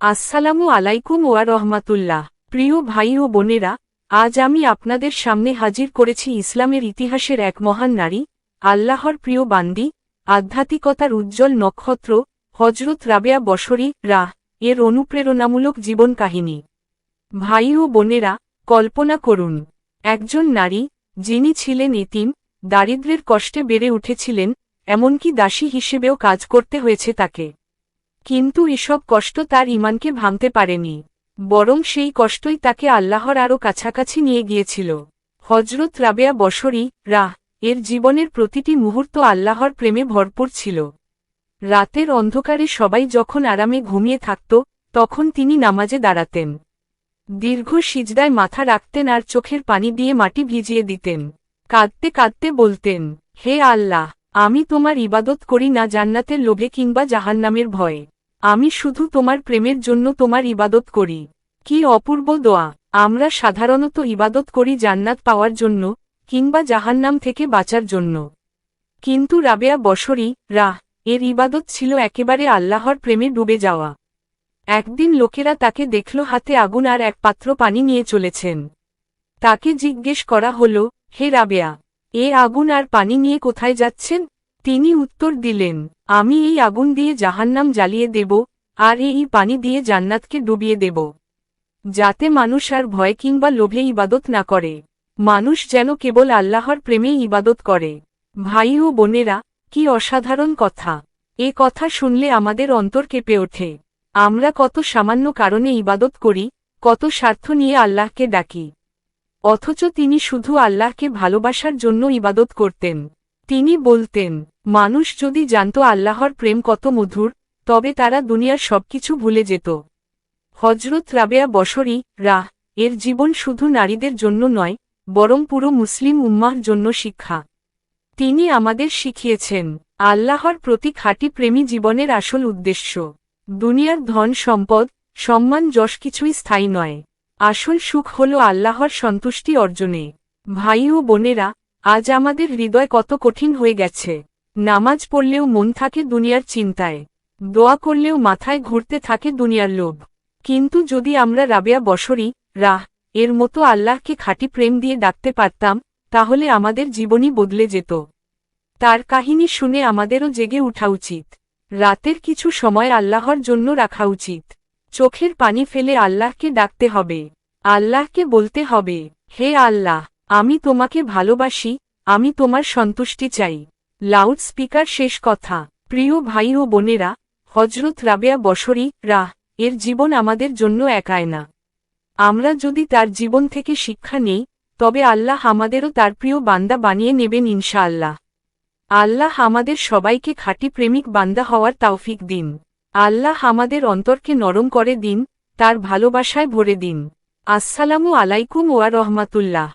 আসসালামু আলাইকুম ওয়া রহমাতুল্লাহ। প্রিয় ভাই ও বোনেরা, আজ আমি আপনাদের সামনে হাজির করেছি ইসলামের ইতিহাসের এক মহান নারী, আল্লাহর প্রিয় বান্দি, আধ্যাত্মিকতার উজ্জ্বল নক্ষত্র হজরত রাবেয়া বসরি রাহ, এর অনুপ্রেরণামূলক জীবন কাহিনী। ভাই ও বোনেরা, কল্পনা করুন, একজন নারী, যিনি ছিলেন এতিম দারিদ্র্যের কষ্টে বেড়ে উঠেছিলেন, এমনকি দাসী হিসেবেও কাজ করতে হয়েছে তাকে। কিন্তু এসব কষ্ট তার ইমানকে ভাঙতে পারেনি, বরং সেই কষ্টই তাকে আল্লাহর আরও কাছাকাছি নিয়ে গিয়েছিল। হজরত রাবেয়া বসরি রাহ, এর জীবনের প্রতিটি মুহূর্ত আল্লাহর প্রেমে ভরপুর ছিল। রাতের অন্ধকারে সবাই যখন আরামে ঘুমিয়ে থাকত, তখন তিনি নামাজে দাঁড়াতেন। দীর্ঘ সিজদায় মাথা রাখতেন আর চোখের পানি দিয়ে মাটি ভিজিয়ে দিতেন। কাঁদতে কাঁদতে বলতেন, হে আল্লাহ, আমি তোমার ইবাদত করি না জান্নাতের লোভে কিংবা জাহান্নামের ভয়ে। আমি শুধু তোমার প্রেমের জন্য তোমার ইবাদত করি। কি অপূর্ব দোয়া। আমরা সাধারণত ইবাদত করি জান্নাত পাওয়ার জন্য, কিংবা জাহান্নাম থেকে বাঁচার জন্য। কিন্তু রাবেয়া বসরি, রাহ, এর ইবাদত ছিল একেবারে আল্লাহর প্রেমে ডুবে যাওয়া। একদিন লোকেরা তাকে দেখল হাতে আগুন আর এক পাত্র পানি নিয়ে চলেছেন। তাকে জিজ্ঞেস করা হল, হে রাবেয়া, এ আগুন আর পানি নিয়ে কোথায় যাচ্ছেন? তিনি উত্তর দিলেন আমি এই আগুন দিয়ে জাহান্নাম জ্বালিয়ে দেব, আর এই পানি দিয়ে জান্নাতকে ডুবিয়ে দেব। যাতে মানুষ আর ভয় কিংবা লোভে ইবাদত না করে। মানুষ যেন কেবল আল্লাহর প্রেমে ইবাদত করে। ভাই ও বোনেরা, কি অসাধারণ কথা। এ কথা শুনলে আমাদের অন্তর কেঁপে ওঠে। আমরা কত সামান্য কারণে ইবাদত করি, কত স্বার্থ নিয়ে আল্লাহকে ডাকি। অথচ তিনি শুধু আল্লাহকে ভালোবাসার জন্য ইবাদত করতেন। তিনি বলতেন মানুষ যদি জানত আল্লাহর প্রেম কত মধুর, তবে তারা দুনিয়ার সবকিছু ভুলে যেত। হজরত রাবেয়া বসরি রাহ, এর জীবন শুধু নারীদের জন্য নয়, বরং পুরো মুসলিম উম্মাহর জন্য শিক্ষা। তিনি আমাদের শিখিয়েছেন, আল্লাহর প্রতি খাঁটি প্রেমী জীবনের আসল উদ্দেশ্য। দুনিয়ার ধন, সম্পদ, সম্মান যশ কিছুই স্থায়ী নয়। আসল সুখ হল আল্লাহর সন্তুষ্টি অর্জনে। ভাই ও বোনেরা, আজ আমাদের হৃদয় কত কঠিন হয়ে গেছে। নামাজ পড়লেও মন থাকে দুনিয়ার চিন্তায়। দোয়া করলেও মাথায় ঘুরতে থাকে দুনিয়ার লোভ। কিন্তু যদি আমরা রাবেয়া বসরি রাহ, এর মতো আল্লাহকে খাঁটি প্রেম দিয়ে ডাকতে পারতাম, তাহলে আমাদের জীবনই বদলে যেত। তার কাহিনী শুনে আমাদেরও জেগে উঠা উচিত। রাতের কিছু সময় আল্লাহর জন্য রাখা উচিত। চোখের পানি ফেলে আল্লাহকে ডাকতে হবে। আল্লাহকে বলতে হবে, হে আল্লাহ, আমি তোমাকে ভালোবাসি, আমি তোমার সন্তুষ্টি চাই। লাউড স্পিকার শেষ কথা। প্রিয় ভাই ও বোনেরা হজরত রাবেয়া বসরি রাহ, এর জীবন আমাদের জন্য একায় না আমরা যদি তার জীবন থেকে শিক্ষা নেই, তবে আল্লাহ আমাদেরও তার প্রিয় বান্দা বানিয়ে নেবেন ইনশাআল্লাহ। আল্লাহ আমাদের সবাইকে খাঁটি প্রেমিক বান্দা হওয়ার তাওফিক দিন। আল্লাহ আমাদের অন্তরকে নরম করে দিন, তার ভালোবাসায় ভরে দিন। আসসালামু আলাইকুম ওয়া রহমাতুল্লাহ।